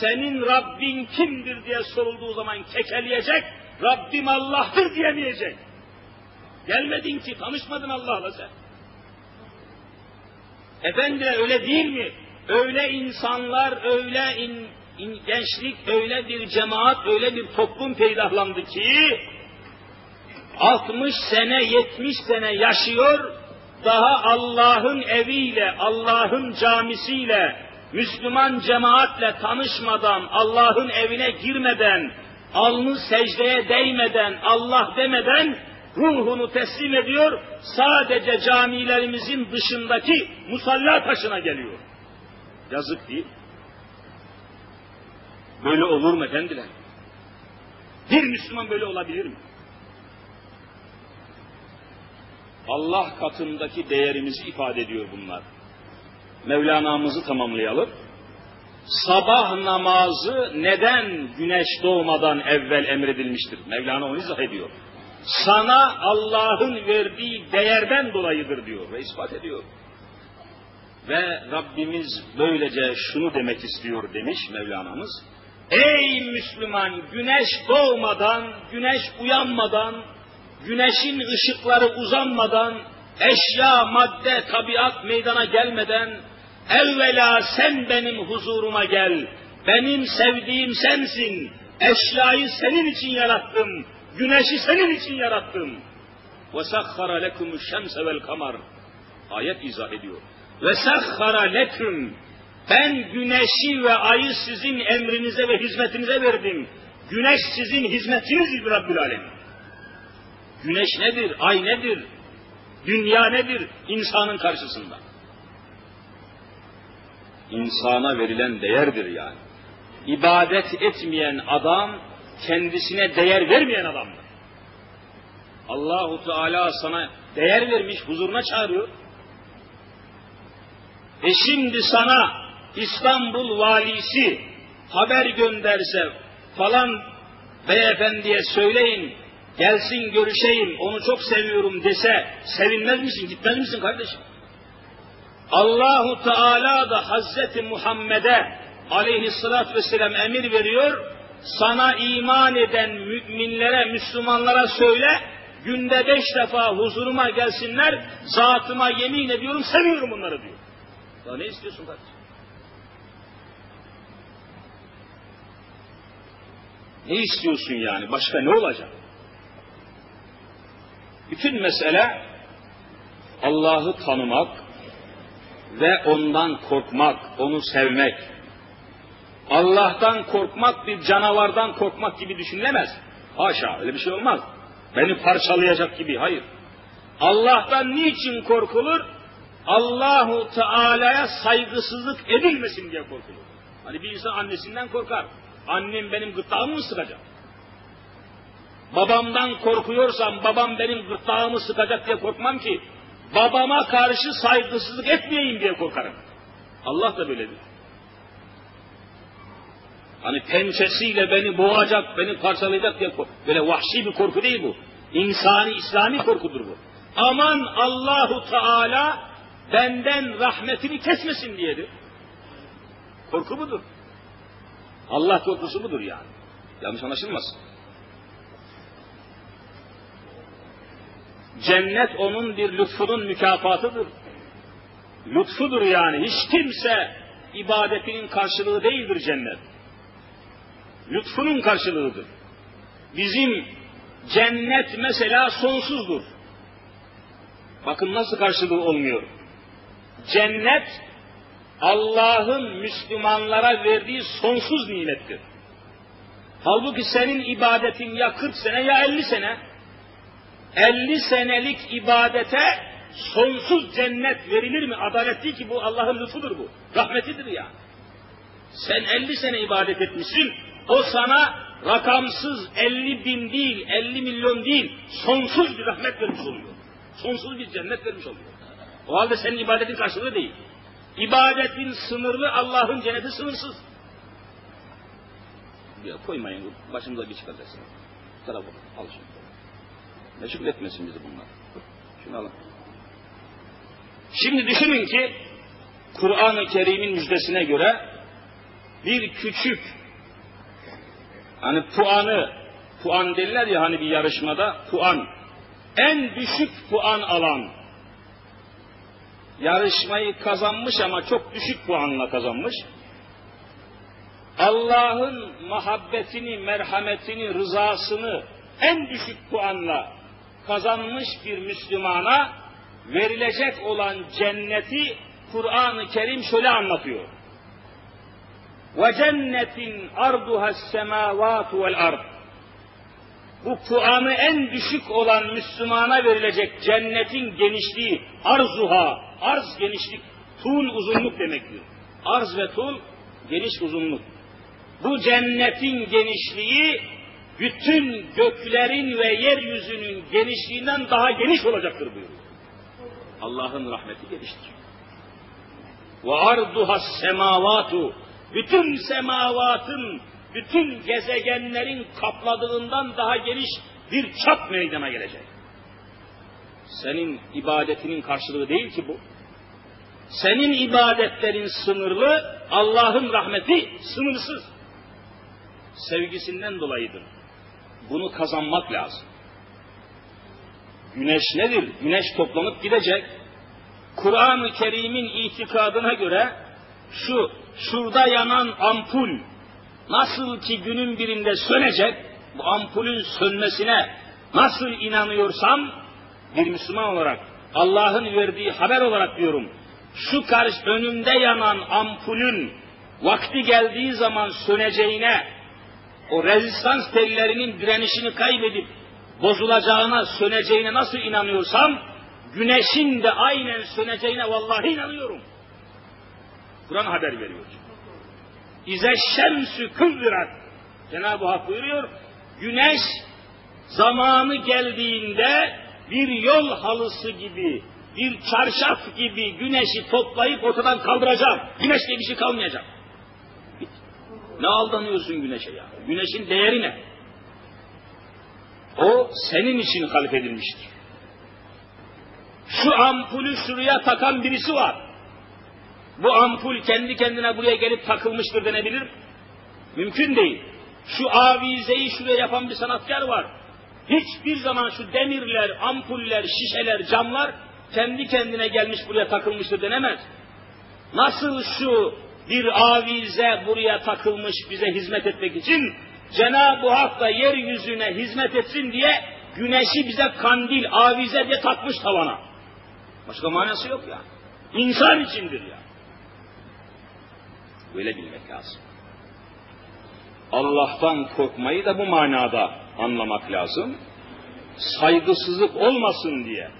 senin Rabbin kimdir diye sorulduğu zaman kekeleyecek, Rabbim Allah'tır diyemeyecek. Gelmedin ki, tanışmadın Allah'la sen. Efendi öyle değil mi? Öyle insanlar, öyle in, in, gençlik, öyle bir cemaat, öyle bir toplum peydahlandı ki 60 sene, 70 sene yaşıyor, daha Allah'ın eviyle, Allah'ın camisiyle, Müslüman cemaatle tanışmadan, Allah'ın evine girmeden, alnı secdeye değmeden, Allah demeden ruhunu teslim ediyor, sadece camilerimizin dışındaki musalla taşına geliyor. Yazık değil. Böyle olur mu efendiler? Bir Müslüman böyle olabilir mi? Allah katındaki değerimizi ifade ediyor bunlar. Mevlana'mızı tamamlayalım. Sabah namazı neden güneş doğmadan evvel emredilmiştir? Mevlana onu izah ediyor. Sana Allah'ın verdiği değerden dolayıdır diyor ve ispat ediyor. Ve Rabbimiz böylece şunu demek istiyor demiş Mevlana'mız. Ey Müslüman güneş doğmadan, güneş uyanmadan, güneşin ışıkları uzanmadan, eşya, madde, tabiat meydana gelmeden, evvela sen benim huzuruma gel, benim sevdiğim sensin, eşyayı senin için yarattım, güneşi senin için yarattım. وَسَخَّرَ لَكُمُ الشَّمْسَ وَالْقَمَرِ Ayet izah ediyor. وَسَخَّرَ لَكُمْ Ben güneşi ve ayı sizin emrinize ve hizmetinize verdim. Güneş sizin hizmetinizdir Rabbül Alemin. Güneş nedir? Ay nedir? Dünya nedir? İnsanın karşısında. İnsana verilen değerdir yani. İbadet etmeyen adam kendisine değer vermeyen adamdır. Allahu Teala sana değer vermiş, huzuruna çağırıyor. E şimdi sana İstanbul valisi haber gönderse falan beyefendiye söyleyin gelsin görüşeyim onu çok seviyorum dese sevinmez misin gitmez misin kardeşim? Allahu Teala da Hazreti Muhammed'e aleyhissalatü vesselam emir veriyor sana iman eden müminlere, Müslümanlara söyle günde beş defa huzuruma gelsinler zatıma yemin ediyorum seviyorum onları diyor. Ya ne istiyorsun kardeşim? Ne istiyorsun yani? Başka ne olacak? Bütün mesele Allah'ı tanımak ve ondan korkmak, onu sevmek. Allah'tan korkmak bir canavardan korkmak gibi düşünülemez. Haşa öyle bir şey olmaz. Beni parçalayacak gibi hayır. Allah'tan niçin korkulur? Allahu Teala'ya saygısızlık edilmesin diye korkulur. Hani bir insan annesinden korkar. Annem benim gırtlağımı mı sıkacak? Babamdan korkuyorsam babam benim gırtlağımı sıkacak diye korkmam ki babama karşı saygısızlık etmeyeyim diye korkarım. Allah da böyledir. Hani pençesiyle beni boğacak, beni parçalayacak diye kork. Böyle vahşi bir korku değil bu. İnsani, İslami korkudur bu. Aman Allahu Teala benden rahmetini kesmesin diyedir. Korku budur. Allah korkusu budur yani. Yanlış anlaşılmasın. Cennet onun bir lütfunun mükafatıdır. Lütfudur yani. Hiç kimse ibadetinin karşılığı değildir cennet. Lütfunun karşılığıdır. Bizim cennet mesela sonsuzdur. Bakın nasıl karşılığı olmuyor. Cennet Allah'ın Müslümanlara verdiği sonsuz nimettir. Halbuki senin ibadetin ya 40 sene ya 50 sene. 50 senelik ibadete sonsuz cennet verilir mi? Adalet ki bu Allah'ın lütfudur bu. Rahmetidir ya. Sen 50 sene ibadet etmişsin. O sana rakamsız 50 bin değil, 50 milyon değil, sonsuz bir rahmet vermiş oluyor. Sonsuz bir cennet vermiş oluyor. O halde senin ibadetin karşılığı değil. İbadetin sınırlı, Allah'ın cenneti sınırsız. Ya koymayın, başımıza bir çıkacaksın. Tarafa al şunu. Meşgul etmesin bizi bunlar. Şunu alın. Şimdi düşünün ki, Kur'an-ı Kerim'in müjdesine göre, bir küçük hani puanı puan derler ya hani bir yarışmada puan en düşük puan alan yarışmayı kazanmış ama çok düşük puanla kazanmış. Allah'ın muhabbetini, merhametini, rızasını en düşük puanla kazanmış bir Müslümana verilecek olan cenneti Kur'an-ı Kerim şöyle anlatıyor. Ve cennetin arduha semavatu vel ard. Bu puanı en düşük olan Müslümana verilecek cennetin genişliği arzuha, arz genişlik, tul uzunluk demektir. Arz ve tul geniş uzunluk. Bu cennetin genişliği bütün göklerin ve yeryüzünün genişliğinden daha geniş olacaktır buyuruyor. Allah'ın rahmeti geniştir. Ve arduha semavatu bütün semavatın, bütün gezegenlerin kapladığından daha geniş bir çap meydana gelecek. Senin ibadetinin karşılığı değil ki bu. Senin ibadetlerin sınırlı, Allah'ın rahmeti sınırsız. Sevgisinden dolayıdır. Bunu kazanmak lazım. Güneş nedir? Güneş toplanıp gidecek. Kur'an-ı Kerim'in itikadına göre şu şurada yanan ampul nasıl ki günün birinde sönecek, bu ampulün sönmesine nasıl inanıyorsam bir Müslüman olarak Allah'ın verdiği haber olarak diyorum. Şu karşı önümde yanan ampulün vakti geldiği zaman söneceğine, o rezistans tellerinin direnişini kaybedip bozulacağına, söneceğine nasıl inanıyorsam, güneşin de aynen söneceğine vallahi inanıyorum. Kur'an haber veriyor. İze şemsü kıvvirat. Cenab-ı Hak buyuruyor, güneş zamanı geldiğinde bir yol halısı gibi, bir çarşaf gibi güneşi toplayıp ortadan kaldıracak. Güneş diye bir şey kalmayacak. Ne aldanıyorsun güneşe ya? Güneşin değeri ne? O senin için halif edilmiştir. Şu ampulü şuraya takan birisi var. Bu ampul kendi kendine buraya gelip takılmıştır denebilir. Mümkün değil. Şu avizeyi şuraya yapan bir sanatkar var. Hiçbir zaman şu demirler, ampuller, şişeler, camlar kendi kendine gelmiş buraya takılmıştır denemez. Nasıl şu bir avize buraya takılmış bize hizmet etmek için Cenab-ı Hak da yeryüzüne hizmet etsin diye güneşi bize kandil, avize diye takmış tavana. Başka manası yok ya. İnsan içindir ya. Böyle bilmek lazım. Allah'tan korkmayı da bu manada anlamak lazım. Saygısızlık olmasın diye.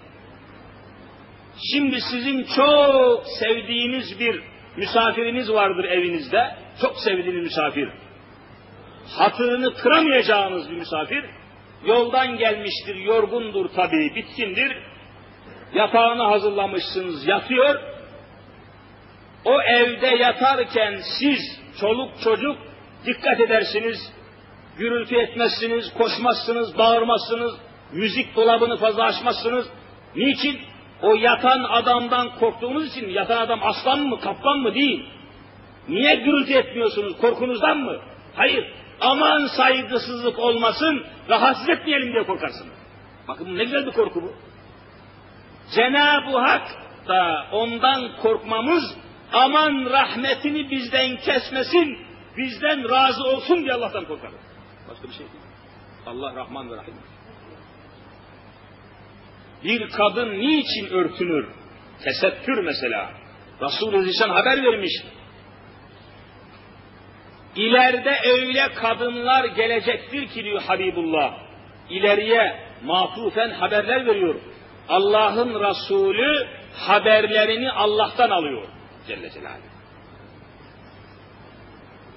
Şimdi sizin çok sevdiğiniz bir misafiriniz vardır evinizde. Çok sevdiğiniz misafir. Hatırını kıramayacağınız bir misafir. Yoldan gelmiştir, yorgundur tabii, bitkindir. Yatağını hazırlamışsınız, yatıyor. O evde yatarken siz, çoluk çocuk dikkat edersiniz, gürültü etmezsiniz, koşmazsınız, bağırmazsınız, müzik dolabını fazla açmazsınız. Niçin? O yatan adamdan korktuğunuz için yatan adam aslan mı, kaplan mı değil. Niye gürültü etmiyorsunuz? Korkunuzdan mı? Hayır. Aman saygısızlık olmasın, rahatsız etmeyelim diye korkarsınız. Bakın ne güzel bir korku bu. Cenab-ı Hak da ondan korkmamız aman rahmetini bizden kesmesin, bizden razı olsun diye Allah'tan korkarız. Başka bir şey değil. Allah Rahman ve Rahim. Bir kadın niçin örtünür? Tesettür mesela. Resul-i Zişan haber vermiş. İleride öyle kadınlar gelecektir ki diyor Habibullah. İleriye matufen haberler veriyor. Allah'ın Resulü haberlerini Allah'tan alıyor. Celle Celaluhu.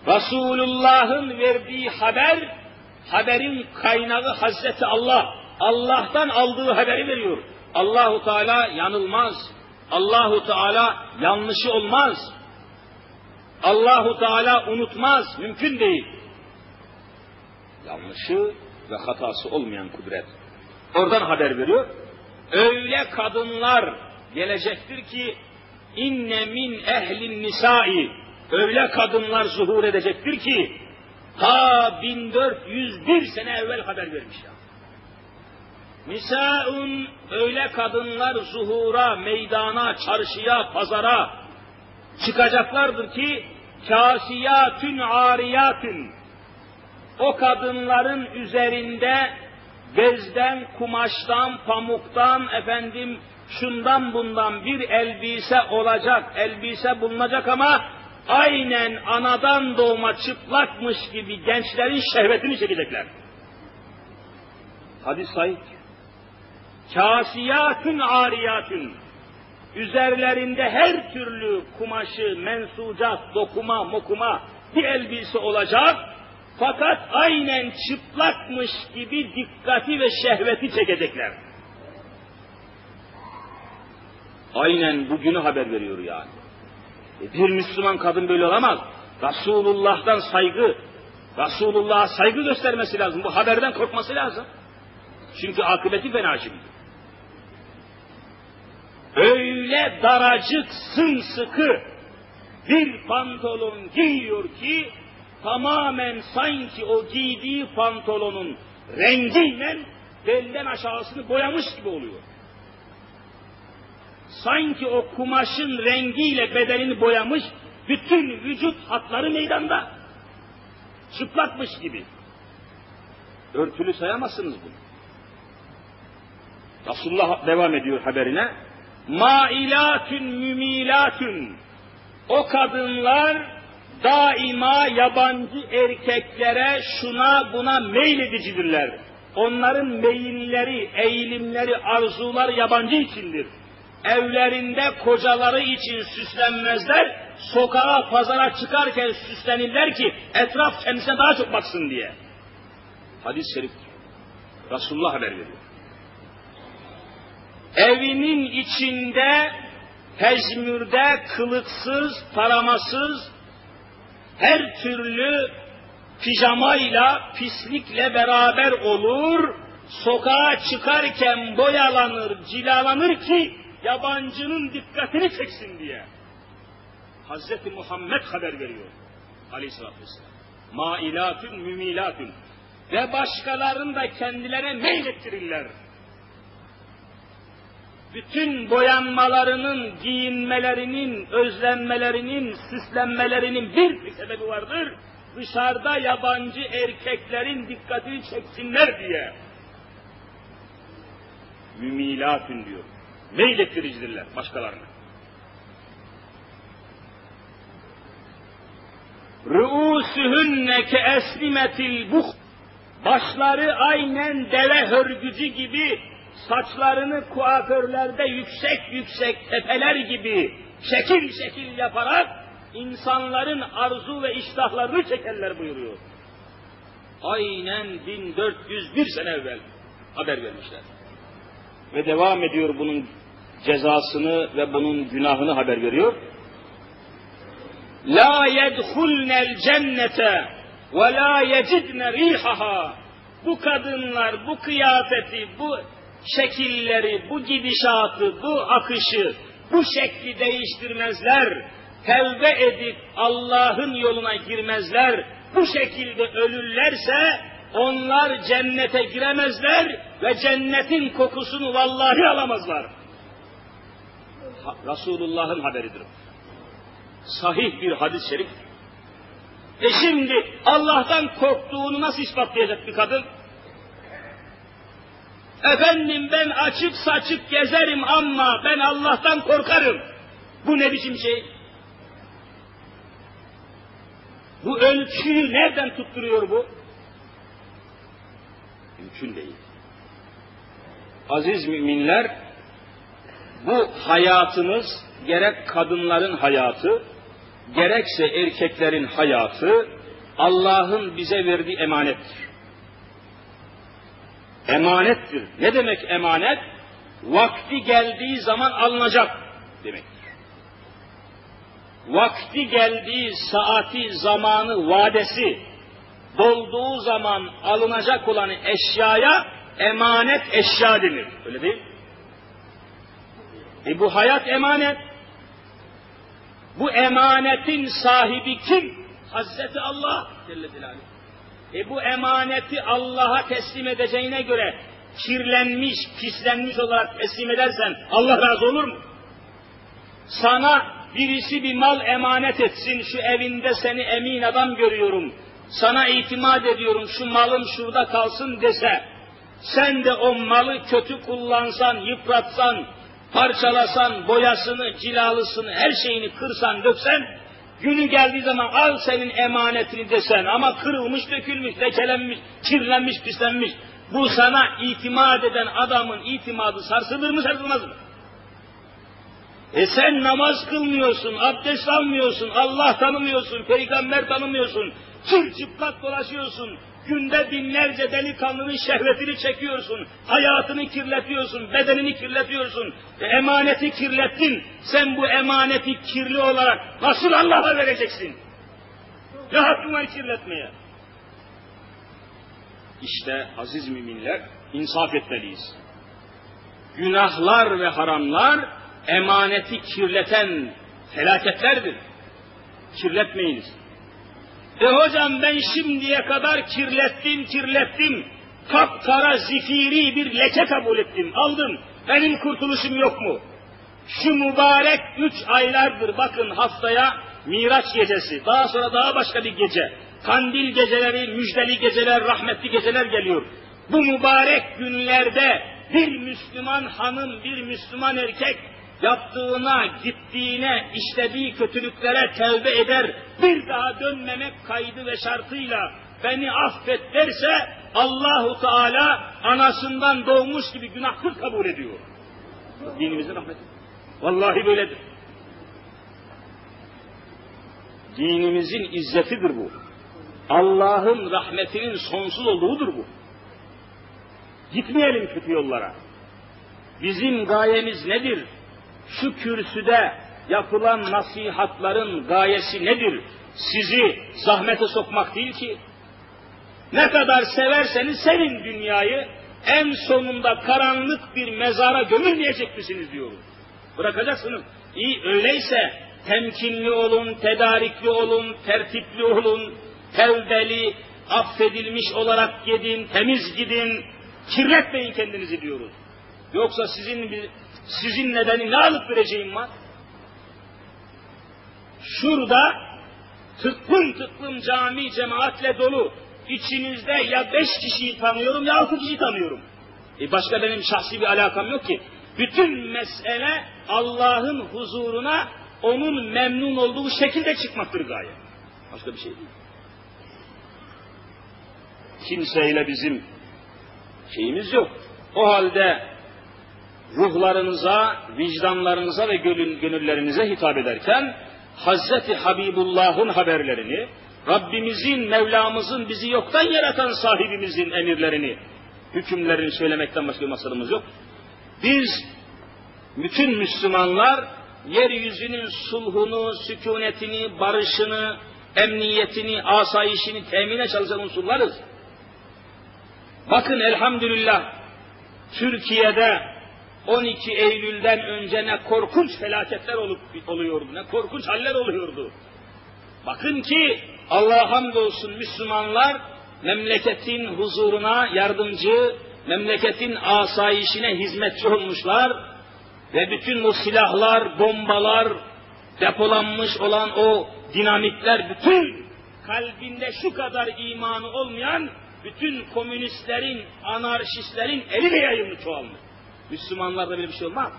Resulullah'ın verdiği haber, haberin kaynağı Hazreti Allah. Allah'tan aldığı haberi veriyor. Allahu Teala yanılmaz. Allahu Teala yanlışı olmaz. Allahu Teala unutmaz. Mümkün değil. Yanlışı ve hatası olmayan kudret. Oradan haber veriyor. Öyle kadınlar gelecektir ki inne min ehlin nisai öyle kadınlar zuhur edecektir ki ta 1401 sene evvel haber vermiş ya. Nisaun öyle kadınlar zuhura, meydana, çarşıya, pazara çıkacaklardır ki kasiyatün ariyatün o kadınların üzerinde bezden, kumaştan, pamuktan, efendim şundan bundan bir elbise olacak, elbise bulunacak ama aynen anadan doğma çıplakmış gibi gençlerin şehvetini çekecekler. Hadis sahih. Kasiyatün ariyatün. Üzerlerinde her türlü kumaşı, mensucat, dokuma, mokuma bir elbise olacak. Fakat aynen çıplakmış gibi dikkati ve şehveti çekecekler. Aynen bugünü haber veriyor yani. E bir Müslüman kadın böyle olamaz. Resulullah'tan saygı, Resulullah'a saygı göstermesi lazım. Bu haberden korkması lazım. Çünkü akıbeti fena şimdi. Öyle daracık, sımsıkı bir pantolon giyiyor ki tamamen sanki o giydiği pantolonun rengiyle belden aşağısını boyamış gibi oluyor. Sanki o kumaşın rengiyle bedenini boyamış, bütün vücut hatları meydanda. Çıplakmış gibi. Örtülü sayamazsınız bunu. Resulullah devam ediyor haberine. Mailatün mümilatün. O kadınlar daima yabancı erkeklere şuna buna meyledicidirler. Onların meyilleri, eğilimleri, arzular yabancı içindir. Evlerinde kocaları için süslenmezler, sokağa, pazara çıkarken süslenirler ki etraf kendisine daha çok baksın diye. Hadis-i şerif. Resulullah haber veriyor evinin içinde hezmürde kılıksız, taramasız, her türlü pijamayla, pislikle beraber olur, sokağa çıkarken boyalanır, cilalanır ki yabancının dikkatini çeksin diye. Hazreti Muhammed haber veriyor. Aleyhisselatü Vesselam. Mailatün, mümilatün. Ve başkalarını da kendilerine meylettirirler bütün boyanmalarının, giyinmelerinin, özlenmelerinin, süslenmelerinin bir sebebi vardır. Dışarıda yabancı erkeklerin dikkatini çeksinler diye. Mümilatün diyor. Meylettiricidirler başkalarına. Rüûsühünne ke eslimetil buh. Başları aynen deve hörgücü gibi saçlarını kuaförlerde yüksek yüksek tepeler gibi şekil şekil yaparak insanların arzu ve iştahlarını çekerler buyuruyor. Aynen 1401 sene evvel haber vermişler. Ve devam ediyor bunun cezasını ve bunun günahını haber veriyor. La yedhulnel cennete ve la yecidne rihaha. Bu kadınlar bu kıyafeti, bu şekilleri, bu gidişatı, bu akışı, bu şekli değiştirmezler. Tevbe edip Allah'ın yoluna girmezler. Bu şekilde ölürlerse onlar cennete giremezler ve cennetin kokusunu vallahi alamazlar. Resulullah'ın haberidir. Sahih bir hadis-i şerif. E şimdi Allah'tan korktuğunu nasıl ispatlayacak bir kadın? Efendim ben açık saçık gezerim ama ben Allah'tan korkarım. Bu ne biçim şey? Bu ölçüyü nereden tutturuyor bu? Mümkün değil. Aziz müminler, bu hayatınız gerek kadınların hayatı, gerekse erkeklerin hayatı Allah'ın bize verdiği emanettir emanettir. Ne demek emanet? Vakti geldiği zaman alınacak demektir. Vakti geldiği saati, zamanı, vadesi dolduğu zaman alınacak olan eşyaya emanet eşya denir. Öyle değil mi? E bu hayat emanet. Bu emanetin sahibi kim? Hazreti Allah Celle Celaluhu. E bu emaneti Allah'a teslim edeceğine göre kirlenmiş, pislenmiş olarak teslim edersen Allah razı olur mu? Sana birisi bir mal emanet etsin, şu evinde seni emin adam görüyorum, sana itimat ediyorum, şu malım şurada kalsın dese, sen de o malı kötü kullansan, yıpratsan, parçalasan, boyasını, cilalısını, her şeyini kırsan, döksen, günü geldiği zaman al senin emanetini desen ama kırılmış, dökülmüş, lekelenmiş, kirlenmiş, pislenmiş. Bu sana itimat eden adamın itimadı sarsılır mı, sarsılmaz mı? E sen namaz kılmıyorsun, abdest almıyorsun, Allah tanımıyorsun, peygamber tanımıyorsun, çıplak dolaşıyorsun, günde binlerce delikanlının şehvetini çekiyorsun, hayatını kirletiyorsun, bedenini kirletiyorsun, e, emaneti kirlettin, sen bu emaneti kirli olarak nasıl Allah'a vereceksin? Ne hakkın var kirletmeye? İşte aziz müminler, insaf etmeliyiz. Günahlar ve haramlar, emaneti kirleten felaketlerdir. Kirletmeyiniz. E hocam ben şimdiye kadar kirlettim, kirlettim. Kapkara zifiri bir leke kabul ettim, aldım. Benim kurtuluşum yok mu? Şu mübarek üç aylardır bakın haftaya Miraç gecesi, daha sonra daha başka bir gece. Kandil geceleri, müjdeli geceler, rahmetli geceler geliyor. Bu mübarek günlerde bir Müslüman hanım, bir Müslüman erkek yaptığına, gittiğine, işlediği kötülüklere tevbe eder, bir daha dönmemek kaydı ve şartıyla beni affet derse Allahu Teala anasından doğmuş gibi günahkır kabul ediyor. Dinimizin rahmeti. Vallahi böyledir. Dinimizin izzetidir bu. Allah'ın rahmetinin sonsuz olduğudur bu. Gitmeyelim kötü yollara. Bizim gayemiz nedir? Şu kürsüde yapılan nasihatların gayesi nedir? Sizi zahmete sokmak değil ki. Ne kadar severseniz sevin dünyayı, en sonunda karanlık bir mezara gömülmeyecek misiniz diyoruz. Bırakacaksınız. İyi öyleyse temkinli olun, tedarikli olun, tertipli olun, tevbeli, affedilmiş olarak gidin, temiz gidin, kirletmeyin kendinizi diyoruz. Yoksa sizin bir sizin benim ne alıp vereceğim var? Şurada tıklım tıklım cami cemaatle dolu. İçinizde ya beş kişiyi tanıyorum ya altı kişi tanıyorum. E başka benim şahsi bir alakam yok ki. Bütün mesele Allah'ın huzuruna onun memnun olduğu şekilde çıkmaktır gaye. Başka bir şey değil. Kimseyle bizim şeyimiz yok. O halde ruhlarınıza, vicdanlarınıza ve gönüllerinize hitap ederken Hazreti Habibullah'ın haberlerini, Rabbimizin, Mevlamızın, bizi yoktan yaratan sahibimizin emirlerini, hükümlerini söylemekten başka bir masalımız yok. Biz, bütün Müslümanlar, yeryüzünün sulhunu, sükunetini, barışını, emniyetini, asayişini temine çalışan unsurlarız. Bakın elhamdülillah, Türkiye'de 12 Eylül'den önce ne korkunç felaketler olup oluyordu, ne korkunç haller oluyordu. Bakın ki Allah'a hamdolsun Müslümanlar memleketin huzuruna yardımcı, memleketin asayişine hizmetçi olmuşlar ve bütün o silahlar, bombalar, depolanmış olan o dinamitler bütün kalbinde şu kadar imanı olmayan bütün komünistlerin, anarşistlerin eliyle yayılmış çoğalmış. Müslümanlarda böyle bir şey olmaz.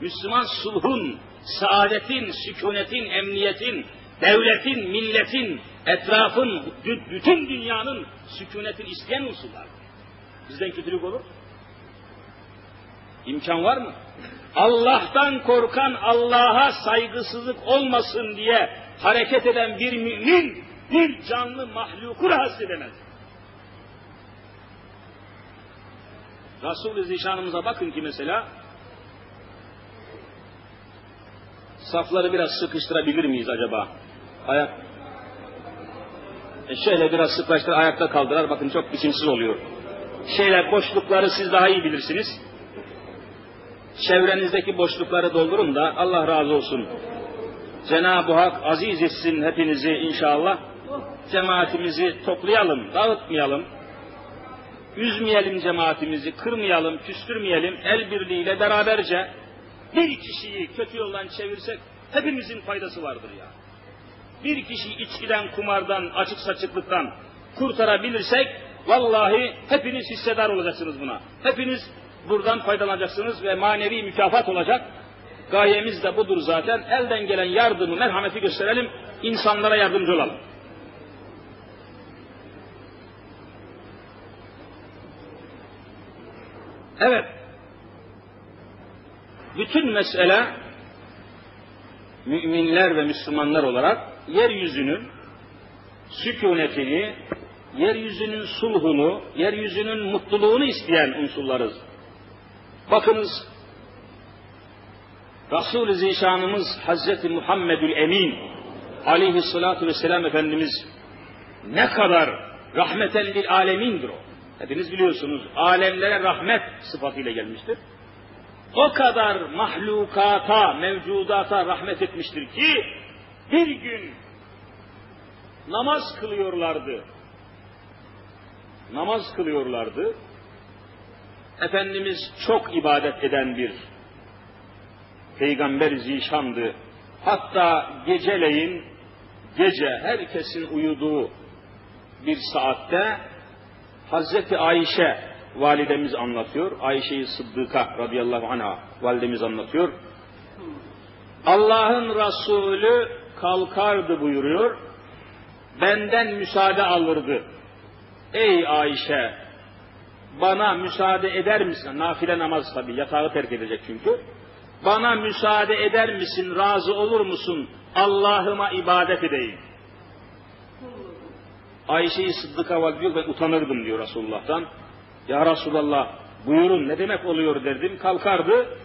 Müslüman sulhun, saadetin, sükunetin, emniyetin, devletin, milletin, etrafın, bütün dünyanın sükunetin isteyen unsurlar. Bizden kötülük olur. İmkan var mı? Allah'tan korkan Allah'a saygısızlık olmasın diye hareket eden bir mümin bir canlı mahluku rahatsız edemez. Resul-i Zişanımıza bakın ki mesela safları biraz sıkıştırabilir miyiz acaba? Ayak e şöyle biraz sıklaştır ayakta kaldırar bakın çok biçimsiz oluyor. Şeyler boşlukları siz daha iyi bilirsiniz. Çevrenizdeki boşlukları doldurun da Allah razı olsun. Cenab-ı Hak aziz etsin hepinizi inşallah. Cemaatimizi toplayalım, dağıtmayalım. Üzmeyelim cemaatimizi, kırmayalım, küstürmeyelim. El birliğiyle beraberce bir kişiyi kötü yoldan çevirsek hepimizin faydası vardır ya. Bir kişi içkiden, kumardan, açık saçıklıktan kurtarabilirsek vallahi hepiniz hissedar olacaksınız buna. Hepiniz buradan faydalanacaksınız ve manevi mükafat olacak. Gayemiz de budur zaten. Elden gelen yardımı, merhameti gösterelim, insanlara yardımcı olalım. Evet. Bütün mesele müminler ve Müslümanlar olarak yeryüzünün sükunetini, yeryüzünün sulhunu, yeryüzünün mutluluğunu isteyen unsurlarız. Bakınız Resul-i Zişanımız Hazreti Muhammedül Emin aleyhissalatu vesselam Efendimiz ne kadar rahmeten lil alemindir o. Hepiniz biliyorsunuz alemlere rahmet sıfatıyla gelmiştir. O kadar mahlukata, mevcudata rahmet etmiştir ki bir gün namaz kılıyorlardı. Namaz kılıyorlardı. Efendimiz çok ibadet eden bir peygamber zişandı. Hatta geceleyin, gece herkesin uyuduğu bir saatte Hazreti Ayşe validemiz anlatıyor. Ayşe-i Sıddıka radıyallahu anha validemiz anlatıyor. Allah'ın Resulü kalkardı buyuruyor. Benden müsaade alırdı. Ey Ayşe bana müsaade eder misin? Nafile namaz tabi yatağı terk edecek çünkü. Bana müsaade eder misin? Razı olur musun? Allah'ıma ibadet edeyim. Ayşe-i Sıddık'a diyor ben utanırdım diyor Resulullah'tan. Ya Resulallah buyurun ne demek oluyor derdim. Kalkardı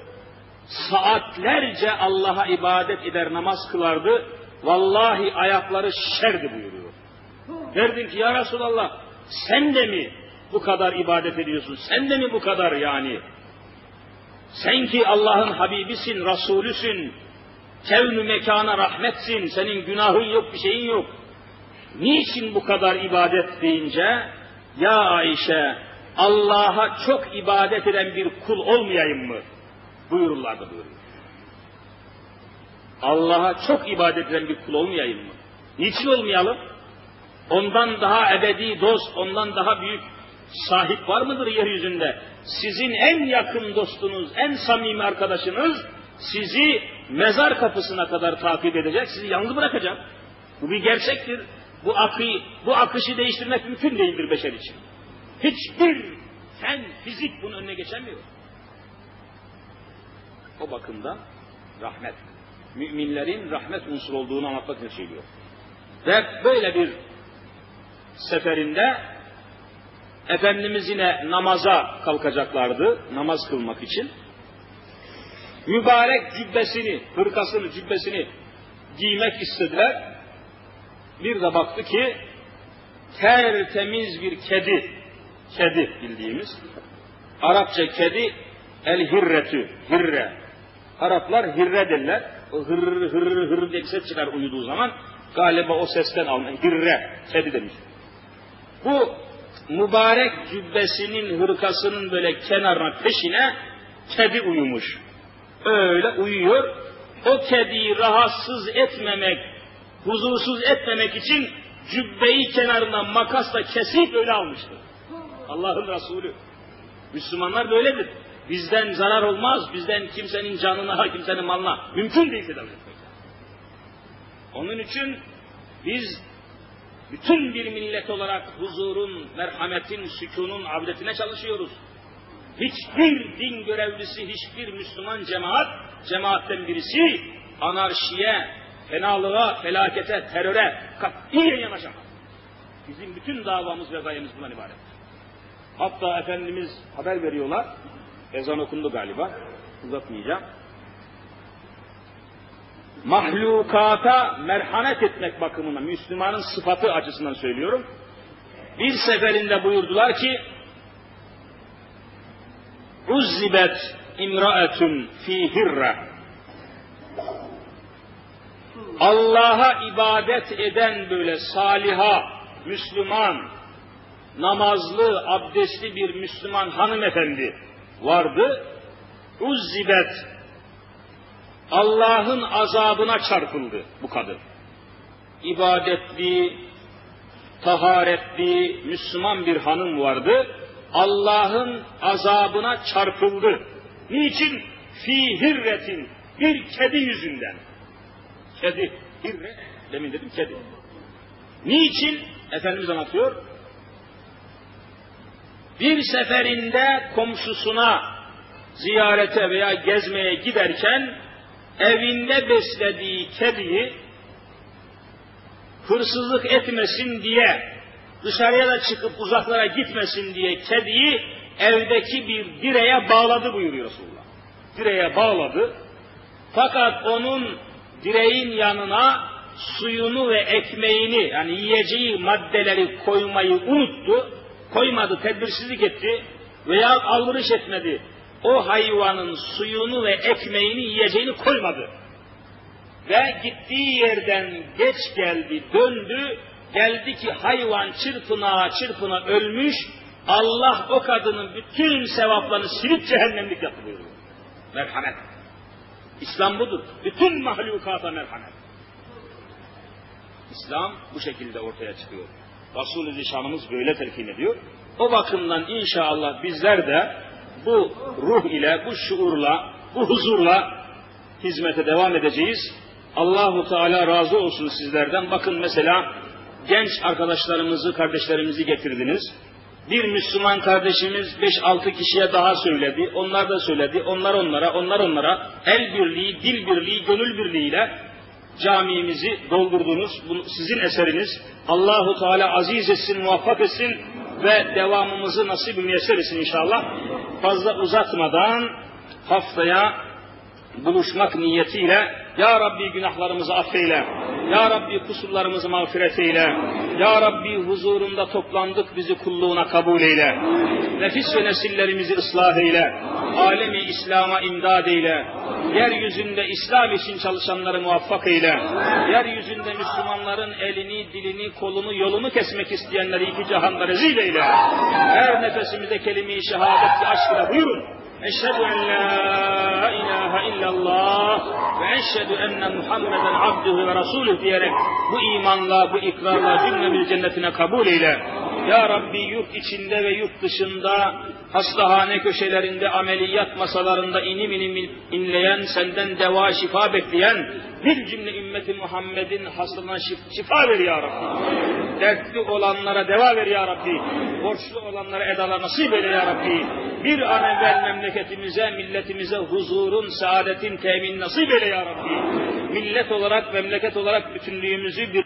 saatlerce Allah'a ibadet eder namaz kılardı. Vallahi ayakları şerdi buyuruyor. Derdim ki ya Resulallah sen de mi bu kadar ibadet ediyorsun? Sen de mi bu kadar yani? Sen ki Allah'ın Habibisin, Resulüsün, kevnü mekana rahmetsin, senin günahın yok, bir şeyin yok. Niçin bu kadar ibadet deyince, ya Ayşe, Allah'a çok ibadet eden bir kul olmayayım mı? Buyururlardı buyuruyor. Allah'a çok ibadet eden bir kul olmayayım mı? Niçin olmayalım? Ondan daha ebedi dost, ondan daha büyük sahip var mıdır yeryüzünde? Sizin en yakın dostunuz, en samimi arkadaşınız sizi mezar kapısına kadar takip edecek, sizi yalnız bırakacak. Bu bir gerçektir. Bu akı, bu akışı değiştirmek mümkün değildir beşer için. Hiçbir sen fizik bunun önüne geçemiyor. O bakımdan rahmet. Müminlerin rahmet unsuru olduğunu anlatmak için söylüyor. Ve böyle bir seferinde Efendimiz yine namaza kalkacaklardı, namaz kılmak için. Mübarek cübbesini, hırkasını, cübbesini giymek istediler. Bir de baktı ki tertemiz bir kedi, kedi bildiğimiz. Arapça kedi el hirretü, hirre. Araplar hirre derler. O hır hır hır diye ses çıkar uyuduğu zaman. Galiba o sesten alma. Hirre, kedi demiş. Bu mübarek cübbesinin hırkasının böyle kenarına peşine kedi uyumuş. Öyle uyuyor. O kediyi rahatsız etmemek, huzursuz etmemek için cübbeyi kenarına makasla kesip öyle almıştı. Allah'ın Resulü. Müslümanlar böyledir. Bizden zarar olmaz, bizden kimsenin canına, kimsenin malına mümkün değil tedavi. Onun için biz bütün bir millet olarak huzurun, merhametin, sükunun abdetine çalışıyoruz. Hiçbir din görevlisi, hiçbir Müslüman cemaat, cemaatten birisi anarşiye, fenalığa, felakete, teröre katiyen yanaşamaz. Bizim bütün davamız ve gayemiz bundan ibaret. Hatta Efendimiz haber veriyorlar, ezan okundu galiba, uzatmayacağım. Mahlukata merhamet etmek bakımından, Müslümanın sıfatı açısından söylüyorum. Bir seferinde buyurdular ki, Uzzibet imraetun fi hirre Allah'a ibadet eden böyle saliha, Müslüman, namazlı, abdestli bir Müslüman hanımefendi vardı. Uzzibet, Allah'ın azabına çarpıldı bu kadın. İbadetli, taharetli, Müslüman bir hanım vardı. Allah'ın azabına çarpıldı. Niçin? Fi hirretin, bir kedi yüzünden. Kedi, hirre, demin dedim kedi. Niçin? Efendimiz anlatıyor. Bir seferinde komşusuna ziyarete veya gezmeye giderken evinde beslediği kediyi hırsızlık etmesin diye dışarıya da çıkıp uzaklara gitmesin diye kediyi evdeki bir direğe bağladı buyuruyor Resulullah. Direğe bağladı. Fakat onun direğin yanına suyunu ve ekmeğini yani yiyeceği maddeleri koymayı unuttu. Koymadı, tedbirsizlik etti veya alvırış etmedi. O hayvanın suyunu ve ekmeğini yiyeceğini koymadı. Ve gittiği yerden geç geldi, döndü, geldi ki hayvan çırpına çırpına ölmüş, Allah o kadının bütün sevaplarını silip cehennemlik yaptı buyuruyor. Merhamet. İslam budur. Bütün mahlukata merhamet. İslam bu şekilde ortaya çıkıyor. Resul-i Zişanımız böyle telkin ediyor. O bakımdan inşallah bizler de bu ruh ile, bu şuurla, bu huzurla hizmete devam edeceğiz. Allahu Teala razı olsun sizlerden. Bakın mesela genç arkadaşlarımızı, kardeşlerimizi getirdiniz. Bir Müslüman kardeşimiz 5-6 kişiye daha söyledi. Onlar da söyledi. Onlar onlara, onlar onlara el birliği, dil birliği, gönül birliğiyle camimizi doldurdunuz. Bu sizin eseriniz. Allahu Teala aziz etsin, muvaffak etsin ve devamımızı nasip müyesser etsin inşallah. Fazla uzatmadan haftaya buluşmak niyetiyle Ya Rabbi günahlarımızı affeyle. Ya Rabbi kusurlarımızı mağfiret eyle. Ya Rabbi huzurunda toplandık bizi kulluğuna kabul eyle. Nefis ve nesillerimizi ıslah eyle. Alemi İslam'a imdad eyle. Yeryüzünde İslam için çalışanları muvaffak eyle. Yeryüzünde Müslümanların elini, dilini, kolunu, yolunu kesmek isteyenleri iki cihanda rezil eyle. Her nefesimizde kelime-i şehadet aşkına buyurun. Eşhedü en la ilahe illallah ve eşhedü enne Muhammeden abduhu ve rasulüh diyerek bu imanla, bu ikrarla cümlemiz cennetine kabul eyle. Ya Rabbi yurt içinde ve yurt dışında, hastahane köşelerinde, ameliyat masalarında inim inim inleyen, senden deva şifa bekleyen bir cümle ümmeti Muhammed'in hastalığına şifa ver ya Rabbi. Dertli olanlara deva ver ya Rabbi. Borçlu olanlara edalar nasip eyle ya Rabbi. Bir an evvel memleketimize, milletimize huzurun, saadetin temin nasip eyle ya Rabbi. Millet olarak, memleket olarak bütünlüğümüzü bir